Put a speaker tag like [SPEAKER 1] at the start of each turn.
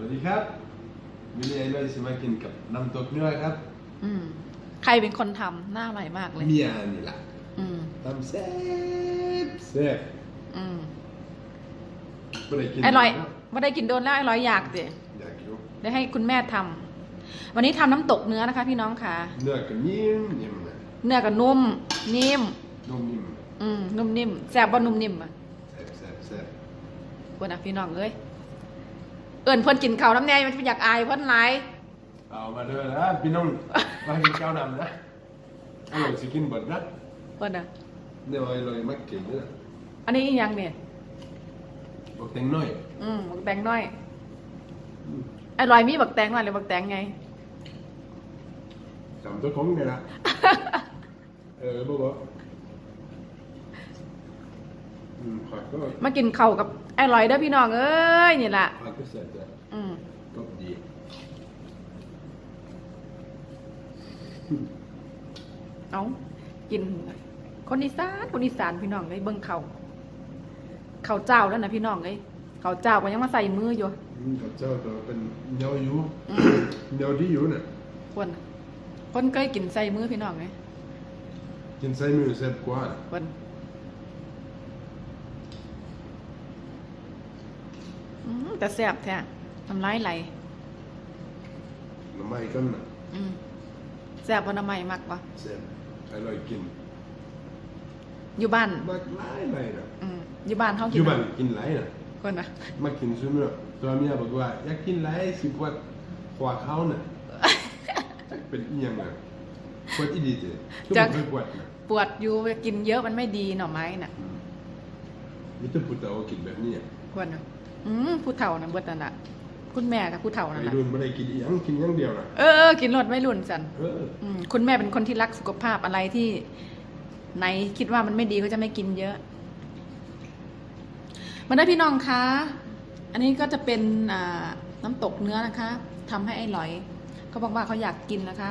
[SPEAKER 1] วัสดีครับวันนี้ไอ้เราจะมากินกับน้ำตกเนื้อครับ
[SPEAKER 2] อืม ใครเป็นคนทำหน้าอร่อยมากเลย
[SPEAKER 1] เมียนี่ล่ะ
[SPEAKER 2] อืม
[SPEAKER 1] ทำแซ่บแซ่บ
[SPEAKER 2] อืม
[SPEAKER 1] ไม่ได้กิน
[SPEAKER 2] อร่อย
[SPEAKER 1] นะ
[SPEAKER 2] ไม่ได้กินโดนแล้วอร่อยอยากสิ
[SPEAKER 1] อยากกิน
[SPEAKER 2] ได้ให้คุณแม่ทำวันนี้ทำน้ำตกเนื้อนะคะ พี่น้องค่ะ
[SPEAKER 1] เนื้อก็นิ่มนิ่มนะ
[SPEAKER 2] เนื้อก็นุ่ม นิ่ม
[SPEAKER 1] นุ่มนิ่ม
[SPEAKER 2] อืมนุ่มนิ่มแซ่บบ่นุ่มนิ่มอะ
[SPEAKER 1] แซ่บแซ่บแซ่บ
[SPEAKER 2] ควรนะพี่น้องเอ้ย เอิญเพิ่นกินข้าวน้ำแน่มันอยากอายเพิ่นหลาย
[SPEAKER 1] เอามาเด้อนะพี่น้องมากินข้าวนำนะอร่อยสิกินเบิดนะ
[SPEAKER 2] เพิ่นน่ะ
[SPEAKER 1] เดี๋ยวอร่อยมากกินเนี่ย
[SPEAKER 2] อันนี้อีหยังเนี่ย
[SPEAKER 1] บอกเต็งน้อย
[SPEAKER 2] อืมบักแตงน้อยอร่อยมีบักแตงน้อยหรือบักแตงไง
[SPEAKER 1] จำตัวของเนี่ยนะเออบอกว่าอืมผักก็
[SPEAKER 2] มากินข้าวกับอร่อยเด้อพี่น้องเอ้ยนี่ล่ะ
[SPEAKER 1] ผักก็เสร็จแล้ว
[SPEAKER 2] อืม
[SPEAKER 1] ก็ดี
[SPEAKER 2] เอากิน คนอีสานคนอีสานพี่น้องเลยเบิ่งเขาเขาวเจ้าแล้วนะพี่น้องเลยเขาวเจ้าก็ยังมาใส่มืออยู่
[SPEAKER 1] อืมกับเจ้าก็เป็นเหนียวอยู่
[SPEAKER 2] อืม
[SPEAKER 1] เหนียวที่อยู่เนี่ย
[SPEAKER 2] คนคนเคยกินใส่มือพี่น้องเลย
[SPEAKER 1] กินใส่มือแซ่บกว่า
[SPEAKER 2] คนอืมแต่แซ่บแท้ทำร้ายไหล
[SPEAKER 1] น้ำมันกันน่ะ
[SPEAKER 2] อืมแซ่บวันน้ำใหม่มากปะ
[SPEAKER 1] แซ่บอร่อยกิน
[SPEAKER 2] อยู่บ้าน
[SPEAKER 1] มากหลายเลยนะ
[SPEAKER 2] อืมอยู่บ้านเขา
[SPEAKER 1] อ
[SPEAKER 2] กิน
[SPEAKER 1] ยู่บ้านกินหลายนะ
[SPEAKER 2] คนนะ
[SPEAKER 1] มากินซุมื้อตัวเมียบอกว่าอยากกินหลายสิกว่าขวาเขาน่ะจักเป็นอีหยังน่ะปวดอีดีเจ้คือบ่เคยปวดน่ะ
[SPEAKER 2] ปวดอยู่กินเยอะมันไม่ดีหน่อไม้น่ะ
[SPEAKER 1] อืมมีแต่ผู้เฒ่ากินแบบนี้อะ
[SPEAKER 2] ควรนะ อืมผู้เฒ่านะเบิดนั่นแหละคุณแม่กับผู้เฒ่านั่น
[SPEAKER 1] ไอ้
[SPEAKER 2] แหละ
[SPEAKER 1] รุ่นบ่ได้กินอีหยังกินอย่างเดียวน่ะ
[SPEAKER 2] เออเออกินรสไม่รุนสัน
[SPEAKER 1] เออ
[SPEAKER 2] อืมคุณแม่เป็นคนที่รักสุขภาพอะไรที่ไหนคิดว่ามันไม่ดีก็จะไม่กินเยอะ มาได้พี่น้องคะ อันนี้ก็จะเป็นอ่าน้ำตกเนื้อนะคะทำให้ไอ้หลอยเขาบอกว่าเขาอยากกินนะคะ